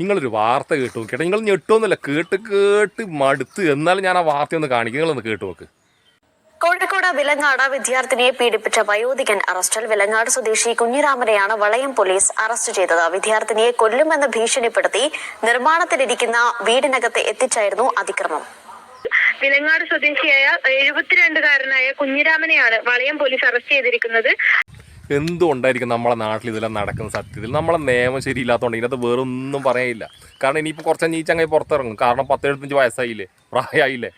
നിങ്ങളൊരു വാർത്ത കേട്ടു നോക്കിയിട്ട് നിങ്ങൾ ഞെട്ടുമെന്നല്ല കേട്ട് കേട്ട് മടുത്ത് എന്നാലും ഞാൻ ആ വാർത്ത ഒന്ന് കാണിക്കും. നിങ്ങളൊന്ന് കേട്ടു നോക്ക്. കോഴിക്കോട് വിലങ്ങാട് വിദ്യാർത്ഥിനിയെ പീഡിപ്പിച്ച വയോധികൻ അറസ്റ്റിൽ വിലങ്ങാട് സ്വദേശി കുഞ്ഞിരാമനെയാണ് വളയം പോലീസ് അറസ്റ്റ് ചെയ്തത്. വിദ്യാർത്ഥിനിയെ കൊല്ലുമെന്ന് ഭീഷണിപ്പെടുത്തി നിർമ്മാണത്തിലിരിക്കുന്ന വീടിനകത്ത് എത്തിച്ചായിരുന്നു അതിക്രമം. വിലങ്ങാട് സ്വദേശിയായ എഴുപത്തിരണ്ടുകാരനായ കുഞ്ഞിരാമനെയാണ് വളയം പോലീസ് അറസ്റ്റ് ചെയ്തിരിക്കുന്നത്. എന്തുകൊണ്ടായിരിക്കും നമ്മളെ നാട്ടിൽ ഇതെല്ലാം നടക്കുന്ന സത്യത്തിൽ? നമ്മളെ നിയമം ശരിയില്ലാത്തതുകൊണ്ട് ഇതിനകത്ത് വേറെ ഒന്നും പറയാനില്ല. കാരണം ഇനിയിപ്പോൾ കുറച്ച് നീ ചങ്ങായി പുറത്തിറങ്ങും. കാരണം പത്തെഴുപത്തഞ്ച് വയസ്സായില്ലേ? പ്രായമായില്ലേ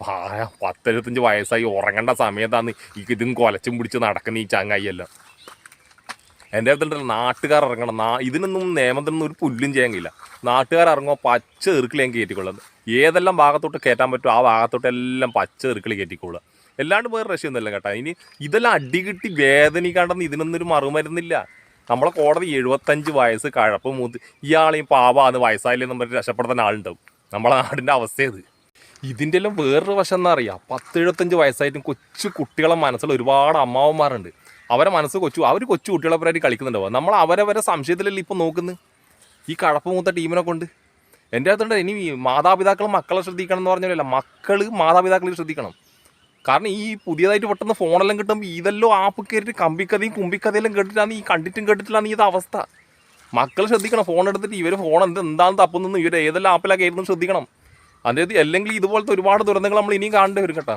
പ്രായം പത്തെഴുപത്തഞ്ച് വയസ്സായി. ഉറങ്ങേണ്ട സമയത്താണ് ഇതും കൊലച്ചും പിടിച്ച് നടക്കുന്ന ഈ ചങ്ങായി എല്ലാം എന്റെ അടുത്തുണ്ടല്ലോ നാട്ടുകാർ ഇറങ്ങണം നാ ഇതിനൊന്നും നിയമത്തിനൊന്നും ഒരു പുല്ലും ചെയ്യാൻ കഴിയില്ല. നാട്ടുകാർ ഇറങ്ങുമ്പോൾ പച്ച ഇറുക്കിൽ ഞാൻ കയറ്റിക്കൊള്ളത് ഏതെല്ലാം ഭാഗത്തോട്ട് കയറ്റാൻ പറ്റുമോ ആ ഭാഗത്തോട്ട് എല്ലാം പച്ച ഇറുക്കിൽ കയറ്റിക്കൊള്ളുക എല്ലാണ്ട് വേറെ രക്ഷയൊന്നുമില്ല കേട്ടോ. ഇനി ഇതെല്ലാം അടികിട്ടി വേദനിക്കാണ്ടെന്ന് ഇതിനൊന്നും ഒരു മറുമരുന്നില്ല. നമ്മളെ കോടതി എഴുപത്തഞ്ച് വയസ്സ് കഴപ്പ് മൂത്ത് ഇയാളെയും പാവാന്ന് വയസ്സായില്ലെന്നും പറഞ്ഞ് രക്ഷപ്പെടുത്തുന്ന ആളുണ്ടാവും. നമ്മളെ നാടിന്റെ അവസ്ഥയത് ഇതിന്റെ എല്ലാം വേറൊരു വശം എന്താ അറിയാം? പത്ത് എഴുപത്തഞ്ച് വയസ്സായിട്ടും കൊച്ചു കുട്ടികളെ മനസ്സിൽ ഒരുപാട് അമ്മാവന്മാരുണ്ട്. അവരെ മനസ്സ് കൊച്ചു. അവർ കൊച്ചു കുട്ടികളെ പറ്റി കളിക്കുന്നുണ്ടാവും നമ്മൾ അവരവരെ സംശയത്തിലല്ലേ ഇപ്പം നോക്കുന്നത്? ഈ കടപ്പ് മൂത്ത ടീമിനെ കൊണ്ട്. എന്റെ അടുത്തുണ്ട് ഇനി മാതാപിതാക്കൾ മക്കളെ ശ്രദ്ധിക്കണം എന്ന് പറഞ്ഞാലല്ല മക്കൾ മാതാപിതാക്കളെ ശ്രദ്ധിക്കണം. കാരണം ഈ പുതിയതായിട്ട് പെട്ടെന്ന് ഫോണെല്ലാം കിട്ടുമ്പോൾ ഇതെല്ലാം ആപ്പ് കയറിയിട്ട് കമ്പിക്കഥയും കുമ്പിക്കഥയെല്ലാം കേട്ടിട്ടാണ് ഈ കണ്ടിട്ടും കേട്ടിട്ടില്ലാണ് ഈ അവസ്ഥ. മക്കൾ ശ്രദ്ധിക്കണം ഫോൺ എടുത്തിട്ട് ഇവർ ഫോൺ എന്ത് എന്താണെന്ന് തപ്പുന്നു ഇവർ ഏതെല്ലാം ആപ്പിലാണ് കയറുന്നത് ശ്രദ്ധിക്കണം. അതായത് അല്ലെങ്കിൽ ഇതുപോലത്തെ ഒരുപാട് ദുരന്തങ്ങൾ നമ്മൾ ഇനിയും കാണേണ്ടി വരും കേട്ടോ.